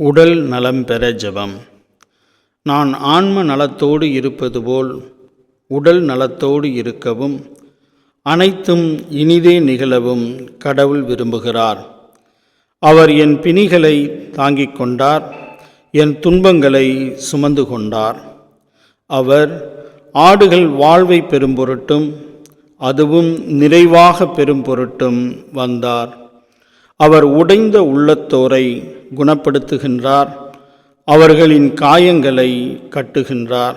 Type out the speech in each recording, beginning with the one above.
உடல் நலம் பெற ஜெபம். நான் ஆன்ம நலத்தோடு இருப்பது போல் உடல் நலத்தோடு இருக்கவும் அனைத்தும் இனிதே நிகழவும் கடவுள் விரும்புகிறார். அவர் என் பிணிகளை தாங்கிக் கொண்டார் என் துன்பங்களை சுமந்து கொண்டார். அவர் ஆடுகள் வாழ்வை பெரும் பொருட்டும் அதுவும் நிறைவாக பெரும் பொருட்டும் வந்தார். அவர் உடைந்த உள்ளத்தோரை குணப்படுத்துகின்றார். அவர்களின் காயங்களை கட்டுகின்றார்.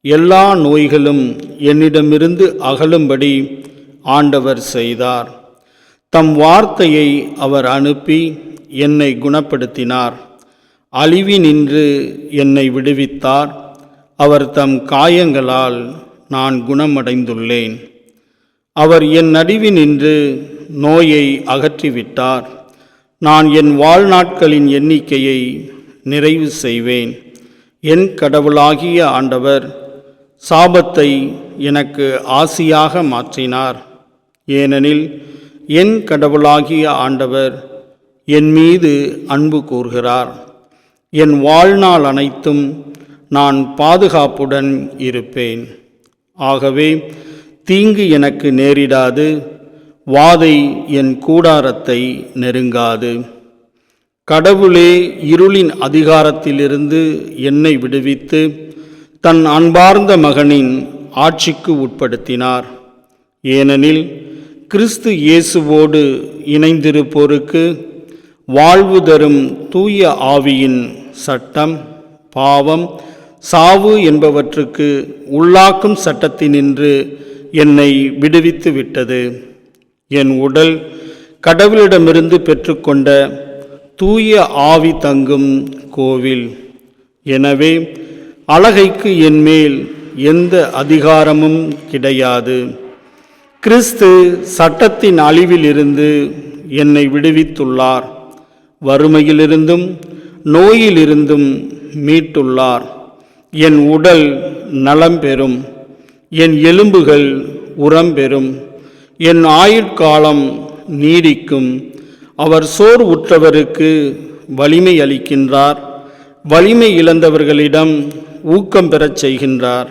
எல்லா நோய்களும் என்னிடமிருந்து அகலும்படி ஆண்டவர் செய்தார். தம் வார்த்தையை அவர் அனுப்பி என்னை குணப்படுத்தினார். அழிவினின்று என்னை விடுவித்தார். அவர் தம் காயங்களால் நான் குணமடைந்துள்ளேன். அவர் என் நடுவினின்று நோயை அகற்றிவிட்டார். நான் என் வாழ்நாட்களின் எண்ணிக்கையை நிறைவு செய்வேன். என் கடவுளாகிய ஆண்டவர் சாபத்தை எனக்கு ஆசியாக மாற்றினார். ஏனெனில் என் கடவுளாகிய ஆண்டவர் என் மீது அன்பு கூர்கிறார் என் வாழ்நாள் அனைத்தும் நான் பாதுகாப்புடன் இருப்பேன். ஆகவே தீங்கு எனக்கு நேரிடாது. வாதை என் கூடாரத்தை நெருங்காது. கடவுளே இருளின் அதிகாரத்திலிருந்து என்னை விடுவித்து தன் அன்பார்ந்த மகனின் ஆட்சிக்கு உட்படுத்தினார். ஏனெனில் கிறிஸ்து இயேசுவோடு இணைந்திருப்போருக்கு வாழ்வு தரும் தூய ஆவியின் சட்டம் பாவம் சாவு என்பவற்றுக்கு உள்ளாக்கும் சட்டத்தினின்று என்னை விடுவித்து விட்டது. என் உடல் கடவுளிடமிருந்து பெற்றுக்கொண்ட தூய ஆவி தங்கும் கோவில். எனவே அழகைக்கு என்மேல் எந்த அதிகாரமும் கிடையாது. கிறிஸ்து சட்டத்தின் அழிவிலிருந்து என்னை விடுவித்துள்ளார். வறுமையிலிருந்தும் நோயிலிருந்தும் மீட்டுள்ளார். என் உடல் நலம் பெறும். என் எலும்புகள் உரம் பெறும். என் ஆயுட்காலம் நீடிக்கும். அவர் சோர் உற்றவருக்கு வலிமை அளிக்கின்றார். வலிமை இழந்தவர்களிடம் ஊக்கம் பெறச் செய்கின்றார்.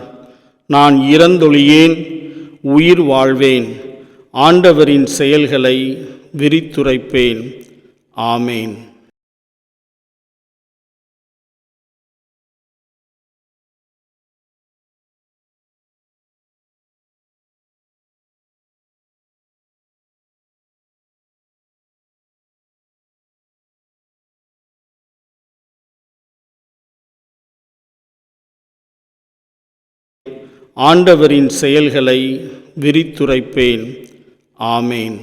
நான் இறந்தொழியேன் உயிர் வாழ்வேன் ஆண்டவரின் செயல்களை விரித்துரைப்பேன். ஆமேன். ஆண்டவரின் செயல்களை விரித்துரைப்பேன். ஆமேன்.